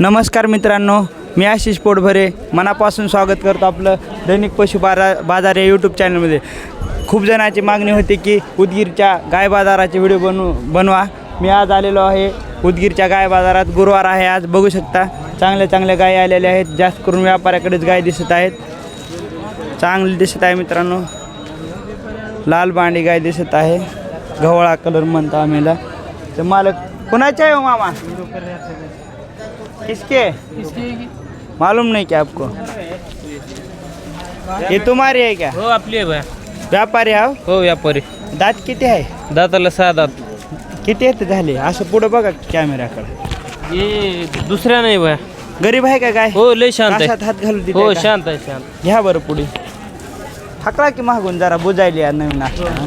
नमस्कार मित्रांनो मी आशिष पोटभरे. मनापासून स्वागत करतो आपलं दैनिक पशु बारा बाजार या यूट्यूब चॅनलमध्ये खूप जणांची मागणी होती की उदगीरच्या गाय बाजाराचे व्हिडिओ बनू बनवा. मी आज आलेलो आहे उदगीरच्या गाय बाजारात. गुरुवार आहे आज बघू शकता. चांगल्या चांगल्या गायी आलेल्या आहेत. जास्त करून व्यापाऱ्याकडेच गाय दिसत आहेत. चांगली दिसत आहे मित्रांनो. लाल बांडी गाय दिसत आहे. गव्हाळा कलर म्हणतो आम्हीला. तर मालक कुणाच्या आहे हो मामा? किसके? मालूम नहीं क्या आपको? ये तुम्हारी है क्या? हो आपली आहे व्यापारी आहो? हो व्यापारी. दात किती आहे? दाताला सहा दात. किती येत झाले? असं पुढं बघा कॅमेऱ्याकडे ये दुसऱ्या नाही बा. गरीब आहे का काय? हो लय शांत कशात आहे हात घालू हो का? शांत आहे शांत. घ्या बरं पुढे. हाकला की मागून जरा बुजायली या नवीन असं.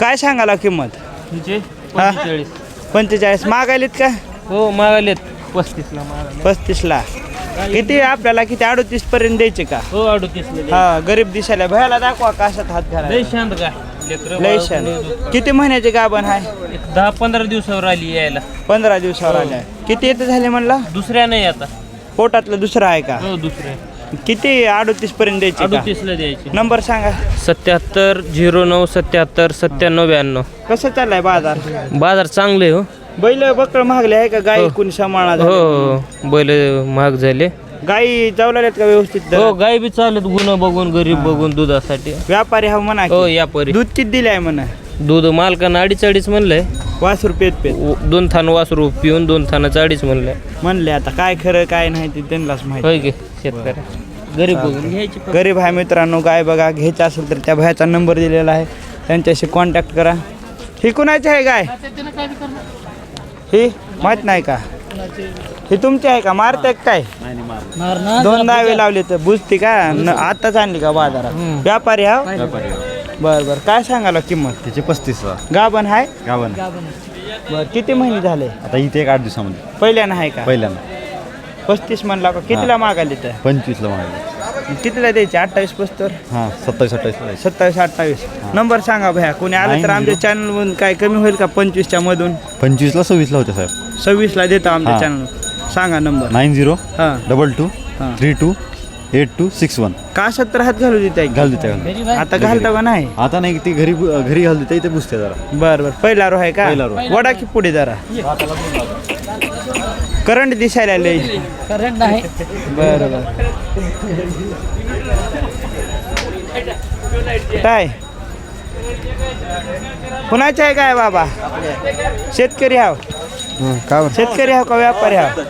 काय सांगाला किंमत? तुमचे? हा? पंचेचाळीस. पंचेचाळीस. मागायलीत का? हो मागालेत पस्तीसला पस्तीसला किती आपल्याला किती? अडोतीस पर्यंत द्यायचे का? हो अडतीसला हा गरीब दिसायला भयाला दाखवा कशात हात लय घाला शांत. काय लय किती महिन्याचे गाभण आहे? एक दहा पंधरा दिवसावर आली यायला. पंधरा दिवसावर आल्या किती येतं झाले म्हणला? दुसऱ्या नाही आता. पोटातलं दुसरं आहे का? हो दुसऱ्या. किती अडोतीस पर्यंत द्यायचे अडतीसला द्यायची. नंबर सांगा. सत्याहत्तर झिरो नऊ सत्याहत्तर सत्त्याण्णव ब्याण्णव. कसं चाललाय बाजार? बाजार चांगले हो. बैल बकळ महागले आहे का? गाई हो. कोणी सांभाळणार हो हो. बैल महाग झाले. गाई जावलेत का व्यवस्थित हो? गाय बी चालत गुन्हा बघून गरीब बघून दुधासाठी. व्यापारी हा म्हणा हो की. या परी दूध किती दिले आहे म्हणा? दूध मालकानं अडीच अडीच म्हणलंय वास रुपयेत पेत व- दोन थान वासरू पिऊन दोन थानाचं अडीच म्हणलंय म्हणले आता काय खरं काय नाही ते त्यांनाच माहिती. होय शेतकऱ्या. गरीब बघून घ्यायची फक्त. गरीब आहे मित्रांनो गाय बघा घ्यायचं असेल तर त्या भयाचा नंबर दिलेला आहे. त्यांच्याशी कॉन्टॅक्ट करा. ही कुणाची आहे गाय? ही माहीत नाही का? ही तुमची आहे का? मारते काय? दोन दावे लावले तर बुजती का? न- आताच आणली का बाजारात? व्यापारी हा? बर बर. काय सांगाला किंमत? त्याचे पस्तीस गाभण आहे? गावन बर किती महिने झाले? आता इथे एक आठ दिवसामध्ये. पहिल्यानं आहे का? पहिल्यांदा पस्तीस म्हणला का? कितीला मागाली तर पंचवीसला मागले कितीला द्यायचे? अठ्ठावीस पस्तर हां सत्तावीस अठ्ठावीस. सत्तावीस अठ्ठावीस. नंबर सांगा भया कोणी आलं तर आमच्या. चॅनलमधून काय कमी होईल का पंचवीसच्या मधून? पंचवीसला सव्वीसला होते साहेब. सव्वीसला देतो आमच्या. चॅनल सांगा नंबर. नाईन झिरो हां. डबल टू हां. Three two eight two six one. का सत्तर हात घालू देते घाल देते आता घालता का नाही? आता नाही ती घरी घरी घाल देते इथे बुसते जरा. बर बर. पहिला रो आहे का? पहिला रो. वडा की पुढे जरा. करंट दिसायला लय. करंट नाही बर बर. काय? कुणाचे आहे काय बाबा? शेतकरी हाव. का शेतकरी हाव का व्यापारी हाव?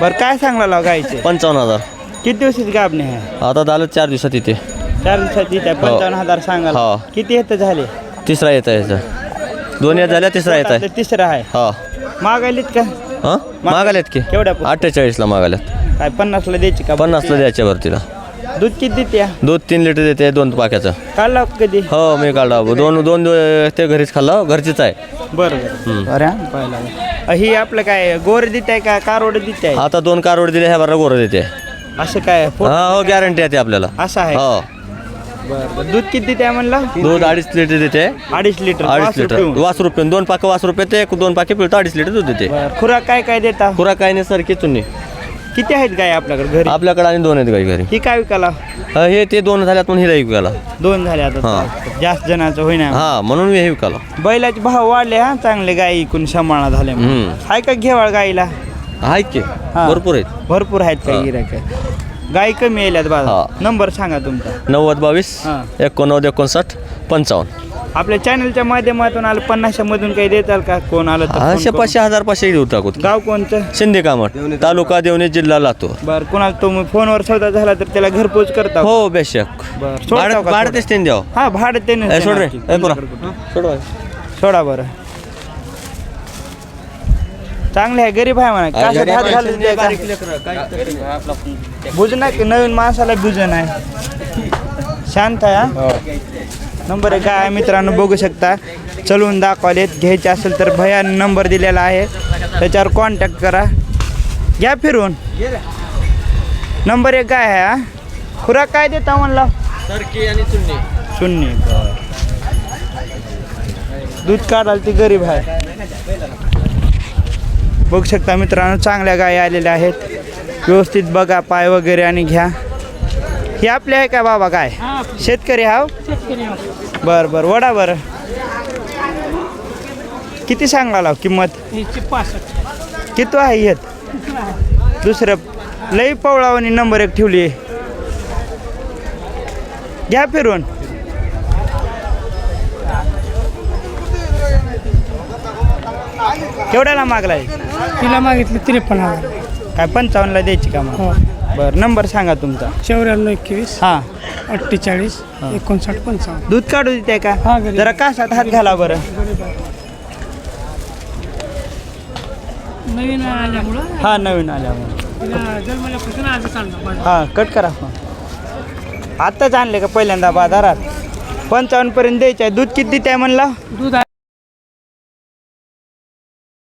बर काय सांगला लाव गायचे पंचावन्न हजार. किती दिवसाची गाबणे आहे? आता झालं चार दिवसात इथे. चार दिवसाची इथे आहे, पंचावन्न हजार सांगाल. हो. किती येत झाले? तिसरा येत आहे दोन येत झाल्या तिसरा येत आहे. तिसरा आहे. हा. मागायलीत का? हा? मागाल्यात की? केवढ्या अठ्ठेचाळीसला मागाल्यात काय पन्नासला द्यायची का पन्नासला द्यायच्या भरतीला दूध किती देते? दूध तीन लिटर देते दोन पाक्याचं. काढला कधी? हो मी काढला. दोन दोन दिव- ते घरीच खाल्ला. घरचीच आहे. बरं अरे हा. ही आपलं काय गोर देत आहे का कारोड देत? आहे आता दोन कारवड दिले ह्या बरं गोरं देते. असं काय हा हो गॅरंटी आहे ते आपल्याला. असं आहे? हो. बरं बरं. दूध किती देते आहे म्हणलं? दूध अडीच लिटर देते. अडीच लिटर अडीच लिटर. वास रुपये दोन पाक वास रुपये ते दोन पाके पिळतो अडीच लिटर दूध देते. खुराक काय काय देता? पुरा काय नाही सारखी चुन्नी किती आहेत गाय आपल्याकडे घरी? आपल्याकडे आणि दोन आहेत गाई घरी. ही काय विकाला हा, हे ते दोन झाल्यात म्हणून हिला विकाला दोन झाले आता. जास्त जणांचं होईना. हा म्हणून मी हे विकाला बैलाचे भाव वाढले हा चांगले गाई इकून सांभाळा झाले हम्म. आहे का घेवाळ गाईला आहेत की? हा. भरपूर आहेत. भरपूर आहेत काही. गिरायक गाई कमी यायल्यात बाबा हा. नंबर सांगा तुमचा. नव्वद बावीस हा. एकोणनव्वद एकोणसाठ पंचावन्न. आपल्या चॅनलच्या माध्यमातून आलं पन्नासच्या मधून काही देताल का? कोण आलं तर करून? पाचशे हजार पाचशे देऊ टाकू. गाव कोणतं? शिंदे कामट तालुका देवणी जिल्हा लातूर. बर कोणाला तो फोनवर सौदा झाला तर त्याला घरपोच करता. हो बेशक. बर सोडता भाडं का भाडं थोडं? तेच त्यांनी द्यावं हा भाडं ते ए, सोड रे. ए, पोरा. सोड बाई. सोडा बरं. चांगले आहे गरीब आहे म्हणा. काशात हात घालून द्या का? बुजन आहे की नवीन माणसाला बुजन आहे? शांत आहे हा? नंबर आहे काय आहे मित्रांनो बघू शकता. चलवून दाखवालेत घ्यायचे असेल तर भया नंबर दिलेला आहे. त्याच्यावर कॉन्टॅक्ट करा. घ्या फिरून. नंबर एक काय आहे हा? खुराक काय देता म्हणला? शून्य. दूध काढाल ती गरीब आहे. बघू शकता मित्रांनो चांगल्या गायी आलेल्या आहेत. व्यवस्थित बघा पाय वगैरे आणि घ्या. ही आपली आहे का बाबा काय? शेतकरी हाव? बरं बरं वडा बरं. किती सांगाला किंमत? किती आहे येत? दुसरं लई पवळावणी नंबर एक ठेवली. आहे घ्या फिरवून केवढ्याला मागलाय? तिला मागितलं त्रेपन्न हजार. काय पंचावन्नला द्यायची का मग? हो. बरं नंबर सांगा तुमचा. चौऱ्याण्णव एकवीस हां. अठ्ठेचाळीस एकोणसाठ पंचावन्न. दूध काढू देते का? हा, घरी. जरा कासात हात घाला बरं. नवीन आल्यामुळं? हा नवीन आल्यामुळे. तिला जन्मल्यापासून हा कट करा फोन आत्ताच आणले का पहिल्यांदा बाजारात? पंचावन्न पर्यंत द्यायचं आहे दूध किती देते म्हणला? दूध